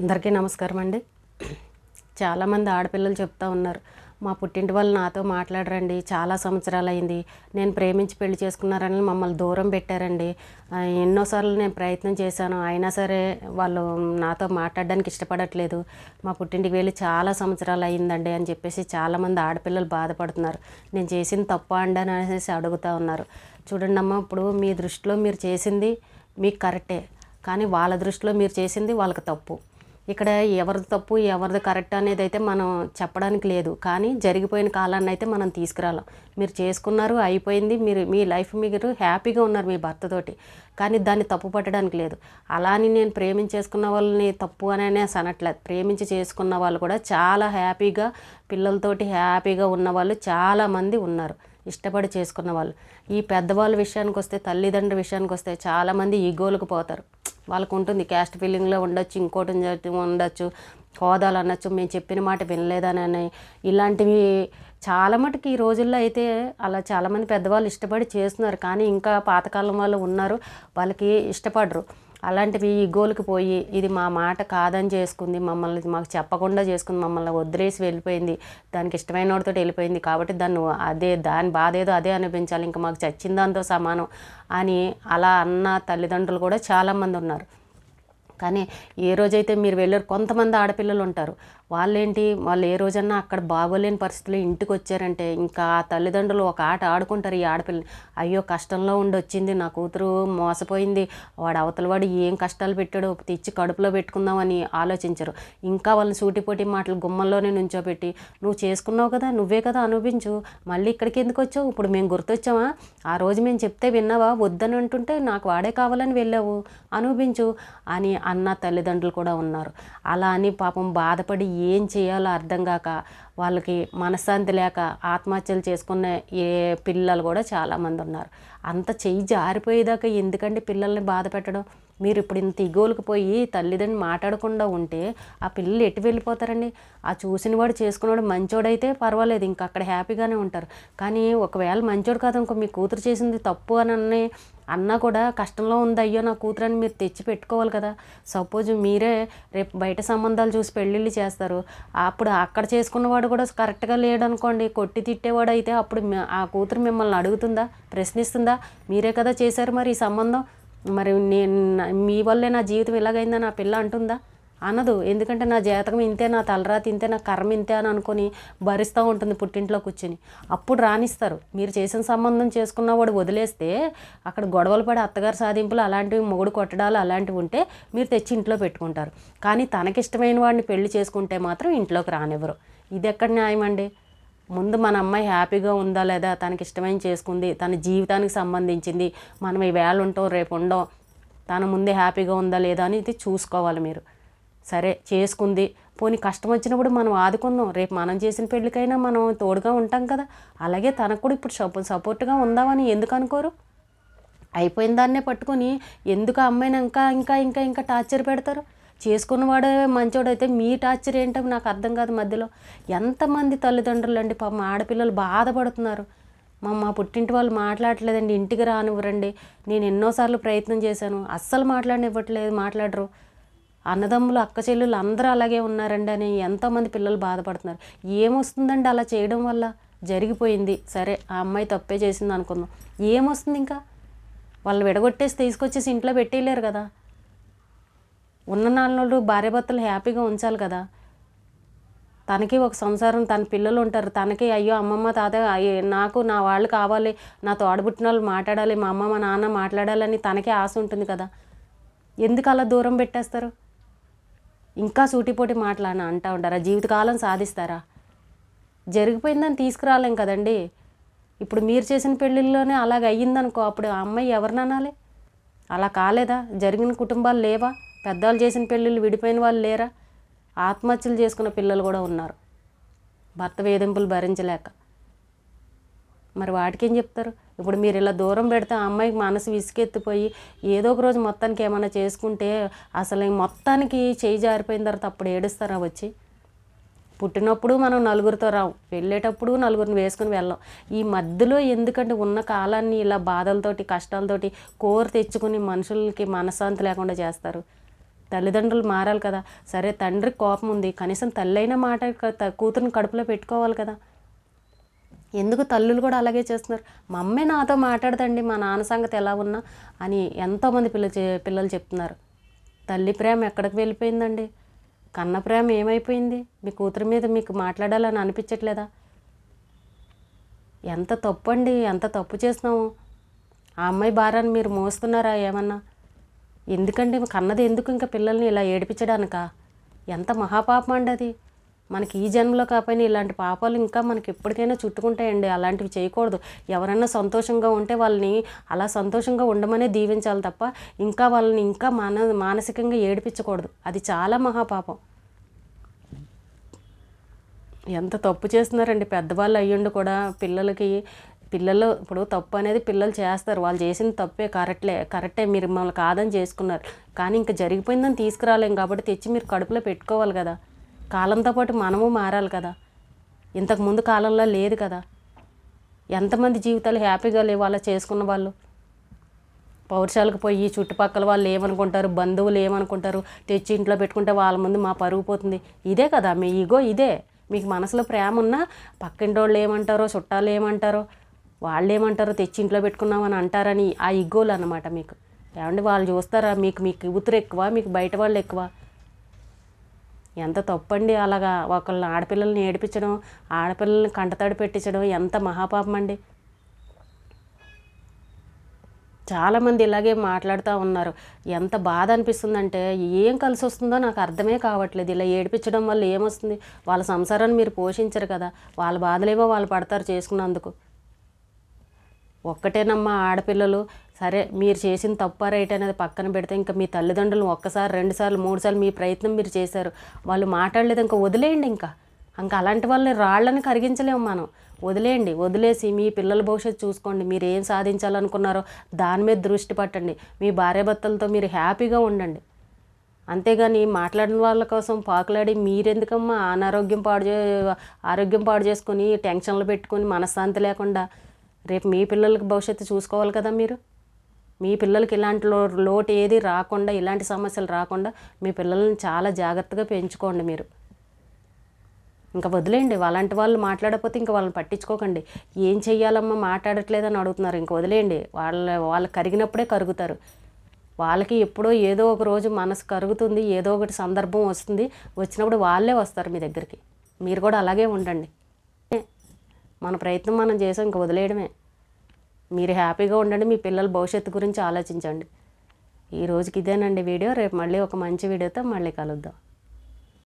అందరికీ నమస్కారం అండి. చాలామంది ఆడపిల్లలు చెప్తా ఉన్నారు మా పుట్టింటి వాళ్ళు నాతో మాట్లాడరండి చాలా సంవత్సరాలు అయింది నేను ప్రేమించి పెళ్ళి చేసుకున్నారని మమ్మల్ని దూరం పెట్టారండి. ఎన్నోసార్లు నేను ప్రయత్నం చేశాను అయినా సరే వాళ్ళు నాతో మాట్లాడడానికి ఇష్టపడట్లేదు. మా పుట్టింటికి వెళ్ళి చాలా సంవత్సరాలు అయిందండి అని చెప్పేసి చాలామంది ఆడపిల్లలు బాధపడుతున్నారు. నేను చేసింది తప్ప అండి అని అనేసి అడుగుతూ ఉన్నారు. చూడండి అమ్మ ఇప్పుడు మీ దృష్టిలో మీరు చేసింది మీకు కరెక్టే కానీ వాళ్ళ దృష్టిలో మీరు చేసింది వాళ్ళకి తప్పు. ఇక్కడ ఎవరిది తప్పు ఎవరిది కరెక్ట్ అనేది అయితే మనం చెప్పడానికి లేదు. కానీ జరిగిపోయిన కాలాన్ని అయితే మనం తీసుకురాలం. మీరు చేసుకున్నారు అయిపోయింది. మీరు మీ లైఫ్ మీరు హ్యాపీగా ఉన్నారు మీ భర్తతోటి. కానీ దాన్ని తప్పు పట్టడానికి లేదు. అలా అని నేను ప్రేమించేసుకున్న వాళ్ళని తప్పు అని అనేసి అనట్లేదు. ప్రేమించి చేసుకున్న వాళ్ళు కూడా చాలా హ్యాపీగా పిల్లలతోటి హ్యాపీగా ఉన్న వాళ్ళు చాలామంది ఉన్నారు. ఇష్టపడి చేసుకున్న వాళ్ళు. ఈ పెద్దవాళ్ళ విషయానికి వస్తే తల్లిదండ్రుల విషయానికి వస్తే చాలామంది ఈగోలకు పోతారు. వాళ్ళకు ఉంటుంది క్యాస్ట్ ఫీలింగ్లో ఉండొచ్చు ఇంకోటి ఉండొచ్చు- హోదాలు అనొచ్చు మేము చెప్పిన మాట వినలేదని ఇలాంటివి చాలా మటుకు ఈ రోజుల్లో అయితే అలా చాలామంది పెద్దవాళ్ళు ఇష్టపడి చేస్తున్నారు. కానీ ఇంకా పాతకాలం వాళ్ళు ఉన్నారు వాళ్ళకి ఇష్టపడరు. అలాంటివి ఈగోలకు పోయి ఇది మా మాట కాదని చేసుకుంది మమ్మల్ని మాకు చెప్పకుండా చేసుకుంది మమ్మల్ని వదిలేసి వెళ్ళిపోయింది దానికి ఇష్టమైన వాడితో వెళ్ళిపోయింది కాబట్టి దాన్ని అదే దాని బాధ ఏదో అదే అనిపించాలి ఇంకా మాకు చచ్చిన దాంతో సమానం అని అలా అన్న తల్లిదండ్రులు కూడా చాలామంది ఉన్నారు. కానీ ఏ రోజైతే మీరు వెళ్ళారు కొంతమంది ఆడపిల్లలు ఉంటారు. వాళ్ళేంటి? వాళ్ళు ఏ రోజన్నా అక్కడ బాగోలేని పరిస్థితుల్లో ఇంటికి వచ్చారంటే ఇంకా ఆ తల్లిదండ్రులు ఒక ఆట ఆడుకుంటారు ఈ ఆడపిల్లని. అయ్యో కష్టంలో ఉండి వచ్చింది నా కూతురు మోసపోయింది. వాడు అవతల వాడు ఏం కష్టాలు పెట్టాడో తెచ్చి కడుపులో పెట్టుకుందామని ఆలోచించరు. ఇంకా వాళ్ళని సూటిపోటి మాటలు గుమ్మంలోనే నుంచోబెట్టి నువ్వు చేసుకున్నావు కదా నువ్వే కదా అనుభవించు. మళ్ళీ ఇక్కడికి ఎందుకు వచ్చావు? ఇప్పుడు మేము గుర్తొచ్చామా? ఆ రోజు మేము చెప్తే విన్నావా? వద్దని అంటుంటే నాకు వాడే కావాలని వెళ్ళావు. అనుభవించు అని అన్న తల్లిదండ్రులు కూడా ఉన్నారు. అలా అని పాపం బాధపడి ఏం చేయాలో అర్థం కాక వాళ్ళకి మనశ్శాంతి లేక ఆత్మహత్యలు చేసుకున్న ఏ పిల్లలు కూడా చాలామంది ఉన్నారు. అంత చెయ్యి జారిపోయేదాకా ఎందుకండి పిల్లల్ని బాధ పెట్టడం? మీరు ఇప్పుడు ఇంత ఇగోలకు పోయి తల్లిదండ్రులు మాట్లాడకుండా ఉంటే ఆ పిల్లలు ఎటు వెళ్ళిపోతారండి? ఆ చూసిన వాడు చేసుకున్నవాడు మంచోడైతే పర్వాలేదు ఇంకా అక్కడ హ్యాపీగానే ఉంటారు. కానీ ఒకవేళ మంచోడు కాదు ఇంకో మీ కూతురు చేసింది తప్పు అని అన్నీ అన్నా కూడా కష్టంలో ఉంది అయ్యో నా కూతురు అని మీరు తెచ్చి పెట్టుకోవాలి కదా. సపోజ్ మీరే రేపు బయట సంబంధాలు చూసి పెళ్ళిళ్ళు చేస్తారు. అప్పుడు అక్కడ చేసుకున్నవాడు కూడా కరెక్ట్గా లేడు అనుకోండి కొట్టి తిట్టేవాడు అయితే అప్పుడు ఆ కూతురు మిమ్మల్ని అడుగుతుందా? ప్రశ్నిస్తుందా? మీరే కదా చేశారు మరి ఈ సంబంధం? మరి నేను మీ వల్లే నా జీవితం ఇలాగైందా? నా పిల్ల అంటుందా? అనదు. ఎందుకంటే నా జాతకం ఇంతే నా తలరాతి ఇంతే నా కర్మ ఇంతే అని అనుకొని భరిస్తూ ఉంటుంది పుట్టింట్లో కూర్చుని. అప్పుడు రాణిస్తారు. మీరు చేసిన సంబంధం చేసుకున్న వాడు వదిలేస్తే అక్కడ గొడవలు పడి అత్తగారు సాధింపులు అలాంటివి మొగుడు కొట్టడాలు అలాంటివి ఉంటే మీరు తెచ్చి ఇంట్లో పెట్టుకుంటారు. కానీ తనకిష్టమైన వాడిని పెళ్ళి చేసుకుంటే మాత్రం ఇంట్లోకి రానివ్వరు. ఇది ఎక్కడ న్యాయం అండి ముందు మన అమ్మాయి హ్యాపీగా ఉందా లేదా తనకి ఇష్టమైన చేసుకుంది తన జీవితానికి సంబంధించింది మనం ఈ వేళ ఉంటాం రేపు ఉండం తన ముందే హ్యాపీగా ఉందా లేదా అని ఇది చూసుకోవాలి మీరు. సరే చేసుకుంది. పోనీ కష్టం వచ్చినప్పుడు మనం ఆదుకుందాం. రేపు మనం చేసిన పెళ్ళికైనా మనం తోడుగా ఉంటాం కదా. అలాగే తనకు కూడా ఇప్పుడు సపో సపోర్ట్గా ఉందామని ఎందుకు అనుకోరు? అయిపోయిన దాన్నే పట్టుకొని ఎందుకు ఆ అమ్మాయిని ఇంకా ఇంకా ఇంకా ఇంకా టార్చర్ పెడతారు? చేసుకున్నవాడే మంచోడైతే మీ టార్చర్ ఏంటో నాకు అర్థం కాదు మధ్యలో. ఎంతమంది తల్లిదండ్రులు అండి పాపం ఆడపిల్లలు బాధపడుతున్నారు. మా మా పుట్టింటి వాళ్ళు మాట్లాడట్లేదండి ఇంటికి రానివ్వరండి. నేను ఎన్నోసార్లు ప్రయత్నం చేశాను అస్సలు మాట్లాడనివ్వట్లేదు మాట్లాడరు. అన్నదమ్ములు అక్క చెల్లెలు అందరూ అలాగే ఉన్నారండి అని ఎంతోమంది పిల్లలు బాధపడుతున్నారు. ఏమొస్తుందండి అలా చేయడం వల్ల? జరిగిపోయింది. సరే ఆ అమ్మాయి తప్పే చేసింది అనుకుందాం. ఏమొస్తుంది ఇంకా? వాళ్ళు విడగొట్టేసి తీసుకొచ్చేసి ఇంట్లో పెట్టేయలేరు కదా. ఉన్న నాళ్ళు భార్యాభర్తలు హ్యాపీగా ఉంచాలి కదా. తనకి ఒక సంసారం తన పిల్లలు ఉంటారు. తనకి అయ్యో అమ్మమ్మ తాతయ్య నాకు నా వాళ్ళు కావాలి. నా తోడబుట్టిన వాళ్ళు మాట్లాడాలి. మా అమ్మ మా నాన్న మాట్లాడాలని తనకే ఆశ ఉంటుంది కదా. ఎందుకు అలా దూరం పెట్టేస్తారు? ఇంకా సూటిపోటి మాట్లాడిన అంటూ ఉంటారా జీవితకాలం సాధిస్తారా? జరిగిపోయిందని తీసుకురాలేం కదండి. ఇప్పుడు మీరు చేసిన పెళ్ళిళ్ళలోనే అలాగ అయ్యిందనుకో అప్పుడు ఆ అమ్మాయి ఎవరిననాలి అలా కాలేదా? జరిగిన కుటుంబాలు లేవా? పెద్దవాళ్ళు చేసిన పెళ్ళిళ్ళు విడిపోయిన వాళ్ళు లేరా? ఆత్మహత్యలు చేసుకున్న పిల్లలు కూడా ఉన్నారు. భర్త వేధింపులు భరించలేక. మరి వాటికి ఏం చెప్తారు? ఇప్పుడు మీరు ఇలా దూరం పెడితే ఆ అమ్మాయికి మనసు విసుకెత్తిపోయి ఏదో ఒక రోజు మొత్తానికి ఏమైనా చేసుకుంటే అసలు మొత్తానికి చేయి జారిపోయిన తర్వాత అప్పుడు ఏడుస్తారా వచ్చి? పుట్టినప్పుడు మనం నలుగురితో రాము వెళ్ళేటప్పుడు నలుగురిని వేసుకుని వెళ్ళాం. ఈ మధ్యలో ఎందుకంటే ఉన్న కాలాన్ని ఇలా బాధలతోటి కష్టాలతోటి కోరు తెచ్చుకుని మనుషులకి మనశ్శాంతి లేకుండా చేస్తారు. తల్లిదండ్రులు మారాలి కదా. సరే తండ్రికి కోపం ఉంది. కనీసం తల్లైన మాట త- కూతురుని కడుపులో పెట్టుకోవాలి కదా. ఎందుకు తల్లులు కూడా అలాగే చేస్తున్నారు? మా అమ్మే నాతో మాట్లాడదండి. మా నాన్న సంగతి ఎలా ఉన్నా అని ఎంతోమంది పిల్ల పిల్లలు చెప్తున్నారు. తల్లి ప్రేమ ఎక్కడికి వెళ్ళిపోయిందండి? కన్న ప్రేమ ఏమైపోయింది? మీ కూతురు మీద మీకు మాట్లాడాలని అనిపించట్లేదా? ఎంత తప్పు అండి ఎంత తప్పు చేసినాము ఆ అమ్మాయి భారాన్ని మీరు మోస్తున్నారా? ఏమన్నా? ఎందుకండి కన్నది ఎందుకు ఇంకా పిల్లల్ని ఇలా ఏడిపించడానిక? ఎంత మహాపాపం అండి అది. మనకి ఈ జన్మలో కాకపోయినా ఇలాంటి పాపాలు ఇంకా మనకి ఎప్పటికైనా చుట్టుకుంటాయండి. అలాంటివి చేయకూడదు. ఎవరైనా సంతోషంగా ఉంటే వాళ్ళని అలా సంతోషంగా ఉండమనే దీవించాలి తప్ప ఇంకా వాళ్ళని ఇంకా మాన మానసికంగా ఏడిపించకూడదు. అది చాలా మహాపాపం. ఎంత తప్పు చేస్తున్నారండి. పెద్దవాళ్ళు అయ్యుండి కూడా పిల్లలకి పిల్లలు ఇప్పుడు తప్పు అనేది పిల్లలు చేస్తారు. వాళ్ళు చేసిన తప్పే కరెక్ట్లే కరెక్టే మీరు మిమ్మల్ని కాదని చేసుకున్నారు. కానీ ఇంకా జరిగిపోయిందని తీసుకురాలేం కాబట్టి తెచ్చి మీరు కడుపులో పెట్టుకోవాలి కదా. కాలంతో పాటు మనము మారాలి కదా. ఇంతకుముందు కాలంలో లేదు కదా. ఎంతమంది జీవితాలు హ్యాపీగా లేవు అలా చేసుకున్న వాళ్ళు. పౌరుషాలకు పోయి చుట్టుపక్కల వాళ్ళు ఏమనుకుంటారు? బంధువులు ఏమనుకుంటారు? తెచ్చి ఇంట్లో పెట్టుకుంటే వాళ్ళ ముందు మా పరుగు పోతుంది. ఇదే కదా మీ ఈగో ఇదే. మీకు మనసులో ప్రేమ ఉన్నా పక్కింటి వాళ్ళు ఏమంటారో చుట్టాలు ఏమంటారో వాళ్ళు ఏమంటారో తెచ్చి ఇంట్లో పెట్టుకున్నామని అంటారని ఆ ఇగ్గోలు అనమాట మీకు. ఏమంటే వాళ్ళు చూస్తారా మీకు? మీకు కూతురు ఎక్కువ మీకు బయట వాళ్ళు ఎక్కువ? ఎంత తప్పండి అలాగా ఒకళ్ళని ఆడపిల్లల్ని ఏడిపించడం ఆడపిల్లల్ని కంటతడి పెట్టించడం ఎంత మహాపాపం అండి. చాలామంది ఇలాగే మాట్లాడుతూ ఉన్నారు. ఎంత బాధ అనిపిస్తుందంటే ఏం కలిసి వస్తుందో నాకు అర్థమే కావట్లేదు. ఇలా ఏడిపించడం వల్ల ఏమొస్తుంది? వాళ్ళ సంసారాన్ని మీరు పోషించరు కదా. వాళ్ళ బాధలేమో వాళ్ళు పడతారు చేసుకున్నందుకు. ఒక్కటేనమ్మా ఆడపిల్లలు. సరే మీరు చేసిన తప్ప రైట్ అనేది పక్కన పెడితే ఇంకా మీ తల్లిదండ్రులు ఒక్కసారి రెండుసార్లు మూడుసార్లు మీ ప్రయత్నం మీరు చేశారు. వాళ్ళు మాట్లాడలేదు ఇంకా వదిలేయండి ఇంకా. ఇంకా అలాంటి వాళ్ళని రాళ్ళని కరిగించలేము మనం. వదిలేయండి వదిలేసి మీ పిల్లల భవిష్యత్తు చూసుకోండి. మీరు ఏం సాధించాలనుకున్నారో దాని మీద దృష్టి పట్టండి. మీ భార్యాభర్తలతో మీరు హ్యాపీగా ఉండండి. అంతేగాని మాట్లాడిన వాళ్ళ కోసం పాకులాడి మీరెందుకమ్మా అనారోగ్యం పాడు చే ఆరోగ్యం పాడు చేసుకొని టెన్షన్లు పెట్టుకొని మనశ్శాంతి లేకుండా రేపు మీ పిల్లలకి భవిష్యత్తు చూసుకోవాలి కదా మీరు. మీ పిల్లలకి ఇలాంటి లో లోటు ఏది రాకుండా ఇలాంటి సమస్యలు రాకుండా మీ పిల్లల్ని చాలా జాగ్రత్తగా పెంచుకోండి మీరు. ఇంకా వదిలేయండి అలాంటి వాళ్ళు మాట్లాడకపోతే ఇంకా వాళ్ళని పట్టించుకోకండి. ఏం చెయ్యాలమ్మా మాట్లాడట్లేదని అడుగుతున్నారు. ఇంకా వదిలేయండి వాళ్ళ వాళ్ళు కరిగినప్పుడే కరుగుతారు. వాళ్ళకి ఎప్పుడో ఏదో ఒక రోజు మనసు కరుగుతుంది ఏదో ఒకటి సందర్భం వస్తుంది వచ్చినప్పుడు వాళ్ళే వస్తారు మీ దగ్గరికి. మీరు కూడా అలాగే ఉండండి. మన ప్రయత్నం మనం చేసాం ఇంకా వదిలేయడమే. మీరు హ్యాపీగా ఉండండి మీ పిల్లల భవిష్యత్తు గురించి ఆలోచించండి. ఈ రోజుకి ఇదేనండి వీడియో. రేపు మళ్ళీ ఒక మంచి వీడియోతో మళ్ళీ కలుద్దాం.